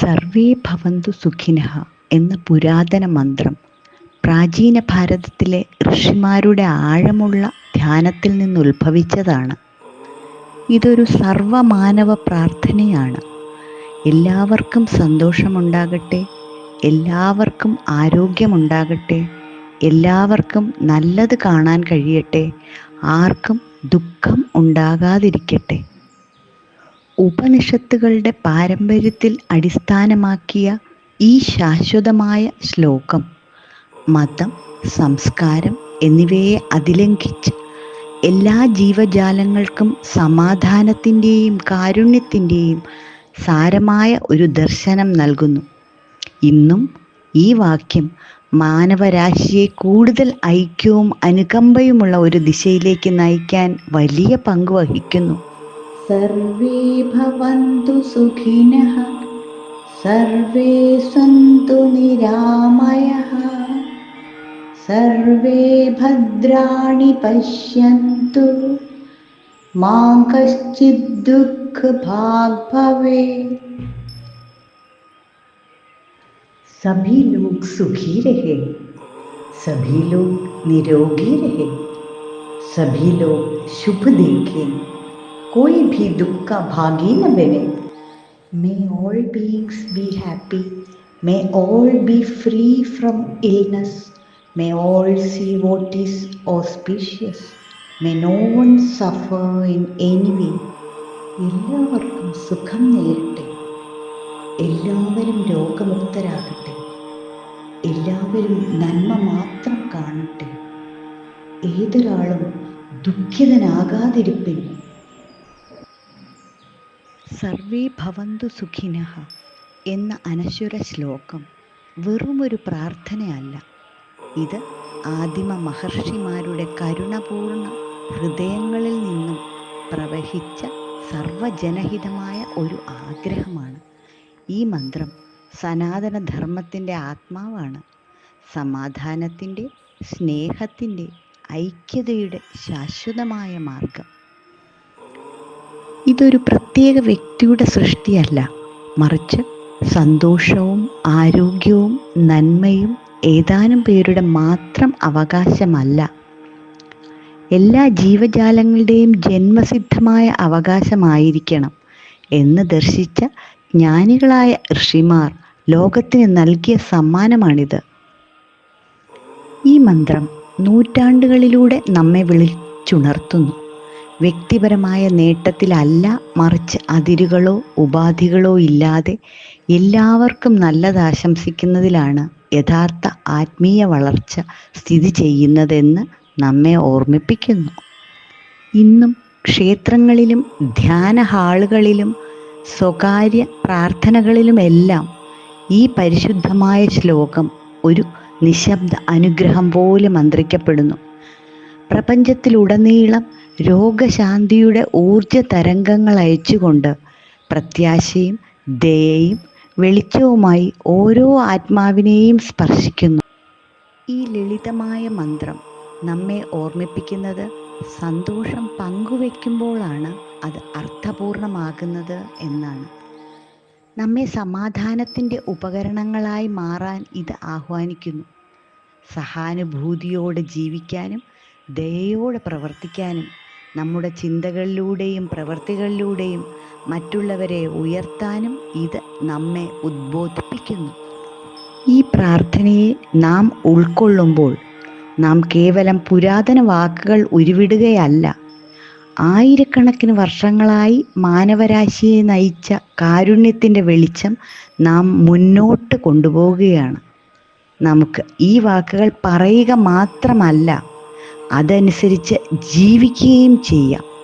Survey ഭവന്തു സുഖിനഃ എന്ന പുരാതന മന്ത്രം പ്രാചീന ഭാരതത്തിലെ ഋഷിമാരുടെ ആഴമുള്ള ധ്യാനത്തിൽ നിന്ന് ഉത്ഭവിച്ചതാണ് ഇതൊരു സർവമാനവ പ്രാർത്ഥനയാണ്. എല്ലാവർക്കും സന്തോഷമുണ്ടാകട്ടെ എല്ലാവർക്കും ആരോഗ്യമുണ്ടാകട്ടെ എല്ലാവർക്കും നല്ലത് കാണാൻ കഴിയട്ടെ ആർക്കും ദുഃഖം ഉണ്ടാകാതിരിക്കട്ടെ. ഉപനിഷത്തുകളുടെ പാരമ്പര്യത്തിൽ അടിസ്ഥാനമാക്കിയ ഈ ശാശ്വതമായ ശ്ലോകം മതം സംസ്കാരം എന്നിവയെ അതിലംഘിച്ച് എല്ലാ ജീവജാലങ്ങൾക്കും സമാധാനത്തിന്റെയും കാരുണ്യത്തിന്റെയും സാരമായ ഒരു ദർശനം നൽകുന്നു. ഇന്നും ഈ വാക്യം മാനവരാശിയെ കൂടുതൽ ഐക്യവും അനുകമ്പയുമുള്ള ഒരു ദിശയിലേക്ക് നയിക്കാൻ വലിയ പങ്ക് വഹിക്കുന്നു. सर्वे भवन्तु सुखिनः सर्वे सन्तु निरामयः। सर्वे भद्राणि पश्यन्तु। मां कश्चिद्दुःखाग् भवेत्। निरोगी रहे सभी लोग शुभ देखें। कोई भी दुख का भागी न बने may all beings be happy may all be free from illness may all see what is auspicious may no one suffer in any way എല്ലാവർക്കും സുഖം നേരട്ടെ എല്ലാവരും രോഗമുക്തരാകട്ടെ എല്ലാവരും നന്മ മാത്രം കാണട്ടെ ഏതൊരാളും ദുഃഖിതനാകാതിരിപ്പിൻ സർവേ ഭവന്തു സുഖിനഃ എന്ന അനശ്വര ശ്ലോകം വെറുമൊരു പ്രാർത്ഥനയല്ല. ഇത് ആദിമ മഹർഷിമാരുടെ കരുണപൂർണ ഹൃദയങ്ങളിൽ നിന്നും പ്രവഹിച്ച സർവജനഹിതമായ ഒരു ആഗ്രഹമാണ്. ഈ മന്ത്രം സനാതനധർമ്മത്തിന്റെ ആത്മാവാണ്. സമാധാനത്തിന്റെ സ്നേഹത്തിന്റെ ഐക്യതയുടെ ശാശ്വതമായ മാർഗം. ഇതൊരു പ്രത്യേക വ്യക്തിയുടെ സൃഷ്ടിയല്ല. മറിച്ച് സന്തോഷവും ആരോഗ്യവും നന്മയും ഏതാനും പേരുടെ മാത്രം അവകാശമല്ല. എല്ലാ ജീവജാലങ്ങളുടെയും ജന്മസിദ്ധമായ അവകാശമായിരിക്കണം എന്ന് ദർശിച്ച ജ്ഞാനികളായ ഋഷിമാർ ലോകത്തിന് നൽകിയ സമ്മാനമാണിത്. ഈ മന്ത്രം നൂറ്റാണ്ടുകളിലൂടെ നമ്മെ വിളിച്ചുണർത്തുന്നു. വ്യക്തിപരമായ നേട്ടത്തിലല്ല മറിച്ച് അതിരുകളോ ഉപാധികളോ ഇല്ലാതെ എല്ലാവർക്കും നല്ലത് ആശംസിക്കുന്നതിലാണ് യഥാർത്ഥ ആത്മീയ വളർച്ച സ്ഥിതി ചെയ്യുന്നതെന്ന് നമ്മെ ഓർമ്മിപ്പിക്കുന്നു. ഇന്നും ക്ഷേത്രങ്ങളിലും ധ്യാന ഹാളുകളിലും സ്വകാര്യ പ്രാർത്ഥനകളിലുമെല്ലാം ഈ പരിശുദ്ധമായ ശ്ലോകം ഒരു നിശബ്ദ അനുഗ്രഹം പോലെ മന്ത്രിക്കപ്പെടുന്നു. പ്രപഞ്ചത്തിലുടനീളം രോഗശാന്തിയുടെ ഊർജ തരംഗങ്ങൾ അയച്ചുകൊണ്ട് പ്രത്യാശയും ദയയും വെളിച്ചവുമായി ഓരോ ആത്മാവിനെയും സ്പർശിക്കുന്നു. ഈ ലളിതമായ മന്ത്രം നമ്മെ ഓർമ്മിപ്പിക്കുന്നത് സന്തോഷം പങ്കുവെക്കുമ്പോഴാണ് അത് അർത്ഥപൂർണമാകുന്നത് എന്നാണ്. നമ്മെ സമാധാനത്തിന്റെ ഉപകരണങ്ങളായി മാറാൻ ഇത് ആഹ്വാനിക്കുന്നു. സഹാനുഭൂതിയോടെ ജീവിക്കാനും ദയയോടെ പ്രവർത്തിക്കാനും നമ്മുടെ ചിന്തകളിലൂടെയും പ്രവൃത്തികളിലൂടെയും മറ്റുള്ളവരെ ഉയർത്താനും ഇത് നമ്മെ ഉദ്ബോധിപ്പിക്കുന്നു. ഈ പ്രാർത്ഥനയെ നാം ഉൾക്കൊള്ളുമ്പോൾ നാം കേവലം പുരാതന വാക്കുകൾ ഉരുവിടുകയല്ല ആയിരക്കണക്കിന് വർഷങ്ങളായി മാനവരാശിയെ നയിച്ച കാരുണ്യത്തിന്റെ വെളിച്ചം നാം മുന്നോട്ട് കൊണ്ടുപോവുകയാണ് നമുക്ക് ഈ വാക്കുകൾ പറയുക മാത്രമല്ല അതനുസരിച്ച് ജീവിക്കുകയും ചെയ്യാം.